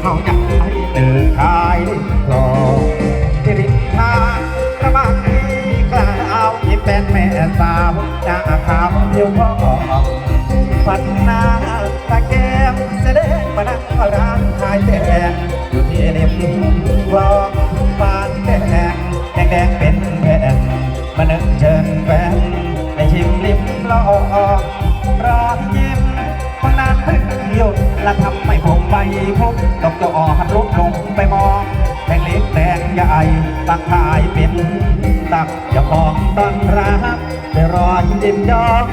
เขาอยากให้เดินขายคลองที่ริมทางระบางนี้กล่าวที่เป็นแม่สาวหน้าขาวเดียวพอฝันหน้าตาแก้มแสดงมานั่งร้านขายแดงอยู่ที่ริมคลองบ้านแดงแดงแดงเป็นแผ่นมานึกเชิญแฟนไปชิมริมลองรอยยิ้มคนนั้นเพิ่งหยุดละทำ พบดอกจอหันลุกลงไปมองแดงเล็กแดงใหญ่ตั้งขายเป็นตักเจ้าของต้นรักได้รอยิ้มยอง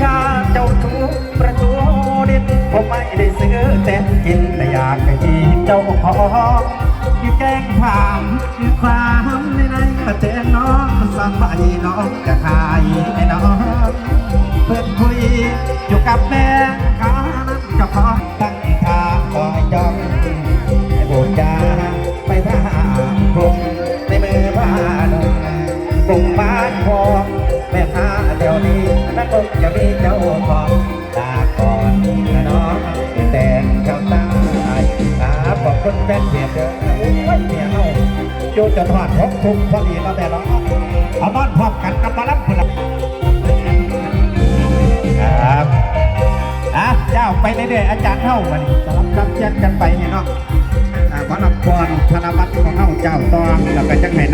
ชาเจ้าชูประตูดินผมไม่ได้ซื้อแต่กินแต่อยากให้จีบเจ้าขอที่แกงถามคือความในในประเทศน้องสบายน้องจะขายให้น้องเพื่อนคุยอยู่กับแม่ค้า ไปทางกลุ่มในมือผ้าดงกลุ่มบ้านพองแม่ค้าเดี๋ยวนี้นักกจะมีเจ้าของลาก่อนนะน้องแต่งชาวใต้ครับขอบคุณแฟนเพจเด้อโอ้ยเมียเฮาจูจนหอดหกทุ่มพอดีแล้วแต่เนาะเอานอนพร้อมกันกับมาลับคนละครับอะเจ้าไปเรื่อยๆอาจารย์เท่ามันสลับรับเชียนกันไปเนี่ยเนาะอ่าขอรับพร ธนวัฒน์ข